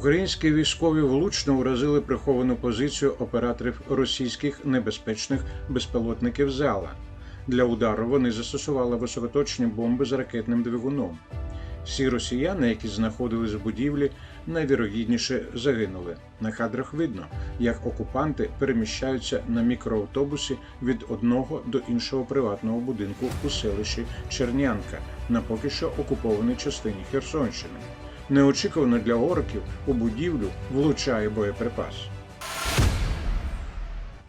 Українські військові влучно уразили приховану позицію операторів російських небезпечних безпілотників зала. Для удару вони застосували високоточні бомби з ракетним двигуном. Всі росіяни, які знаходились в будівлі, найвірогідніше загинули. На кадрах видно, як окупанти переміщаються на мікроавтобусі від одного до іншого приватного будинку у селищі Чернянка на поки що окупованій частині Херсонщини. Неочікувано для орків у будівлю влучає боєприпас.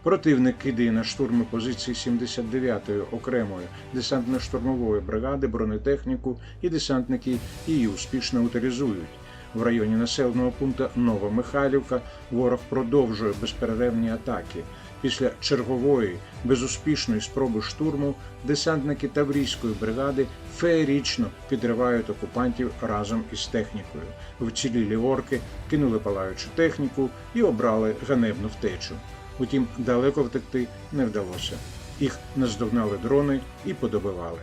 Противник кидає на штурми позиції 79-ї окремої десантно-штурмової бригади бронетехніку і десантники її успішно утилізують. В районі населеного пункту Нова Михайлівка ворог продовжує безперервні атаки. Після чергової безуспішної спроби штурму десантники Таврійської бригади феєрічно підривають окупантів разом із технікою. Вцілілі орки кинули палаючу техніку і обрали ганебну втечу. Утім, далеко втекти не вдалося. Їх наздогнали дрони і подобивали.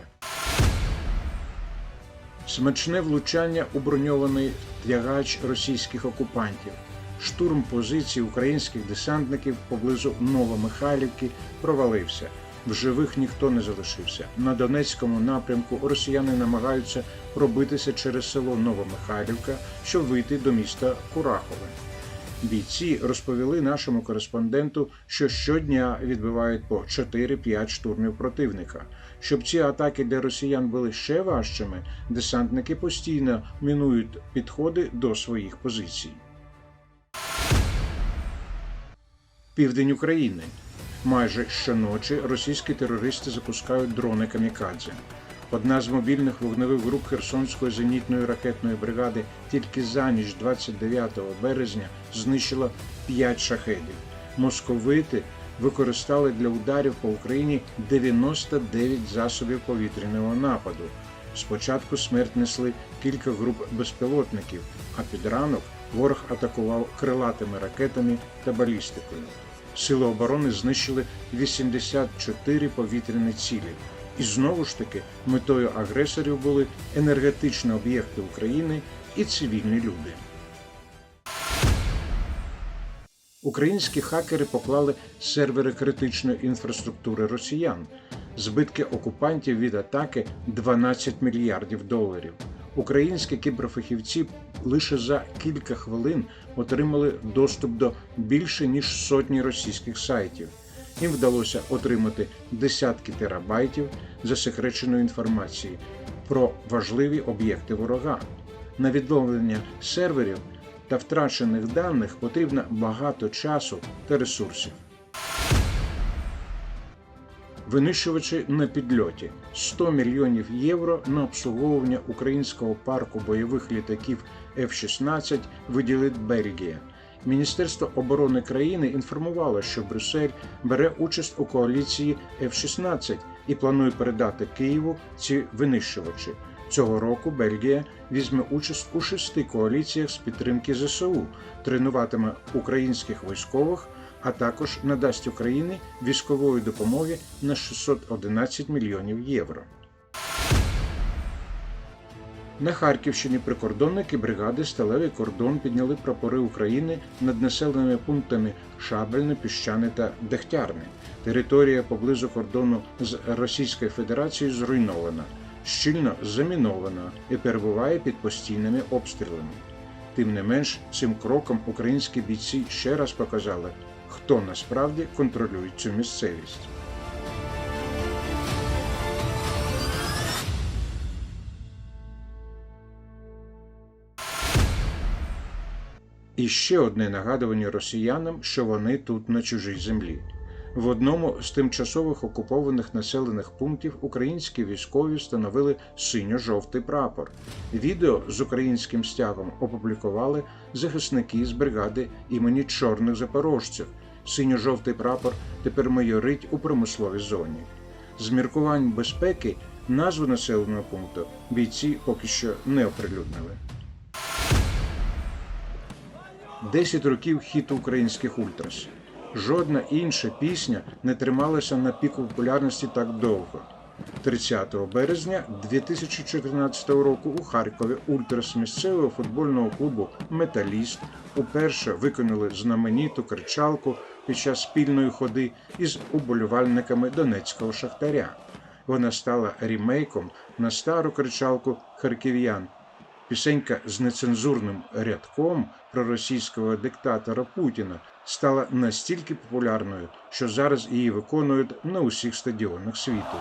Смачне влучання у броньований тягач російських окупантів. Штурм позицій українських десантників поблизу Новомихайлівки провалився. В живих ніхто не залишився. На Донецькому напрямку росіяни намагаються пробитися через село Новомихайлівка, щоб вийти до міста Курахове. Бійці розповіли нашому кореспонденту, що щодня відбивають по 4-5 штурмів противника. Щоб ці атаки для росіян були ще важчими, десантники постійно мінують підходи до своїх позицій. Південь України. Майже щоночі російські терористи запускають дрони камікадзе. Одна з мобільних вогневих груп Херсонської зенітної ракетної бригади тільки за ніч 29 березня знищила 5 шахедів. Московити використали для ударів по Україні 99 засобів повітряного нападу. Спочатку смерть несли кілька груп безпілотників, а під ранок ворог атакував крилатими ракетами та балістикою. Сили оборони знищили 84 повітряні цілі. І знову ж таки метою агресорів були енергетичні об'єкти України і цивільні люди. Українські хакери поклали сервери критичної інфраструктури росіян. Збитки окупантів від атаки 12 мільярдів доларів. Українські кіберфахівці лише за кілька хвилин отримали доступ до більше ніж сотні російських сайтів. Їм вдалося отримати десятки терабайтів засекреченої інформації про важливі об'єкти ворога. На відновлення серверів та втрачених даних потрібно багато часу та ресурсів. Винищувачі на підльоті 100 мільйонів євро на обслуговування українського парку бойових літаків F-16 виділить Бельгія. Міністерство оборони країни інформувало, що Брюссель бере участь у коаліції F-16 і планує передати Києву ці винищувачі. Цього року Бельгія візьме участь у шести коаліціях з підтримки ЗСУ, тренуватиме українських військових, а також надасть Україні військової допомоги на 611 мільйонів євро. На Харківщині прикордонники бригади Сталевий кордон підняли прапори України над населеними пунктами Шабельне, Піщане та Дегтярне. Територія поблизу кордону з Російською Федерацією зруйнована, щільно замінована і перебуває під постійними обстрілами. Тим не менш, цим кроком українські бійці ще раз показали, хто насправді контролює цю місцевість. І ще одне нагадування росіянам, що вони тут на чужій землі. В одному з тимчасових окупованих населених пунктів українські військові встановили синьо-жовтий прапор. Відео з українським стягом опублікували захисники з бригади імені чорних запорожців. Синьо-жовтий прапор тепер майорить у промисловій зоні. З міркувань безпеки назву населеного пункту бійці поки що не оприлюднили. 10 років хіту українських ультрас. Жодна інша пісня не трималася на піку популярності так довго. 30 березня 2014 року у Харкові ультрас місцевого футбольного клубу Металіст уперше виконали знамениту кричалку під час спільної ходи із уболівальниками Донецького шахтаря. Вона стала рімейком на стару кричалку харків'ян. Пісенька з нецензурним рядком про російського диктатора Путіна стала настільки популярною, що зараз її виконують на усіх стадіонах світу.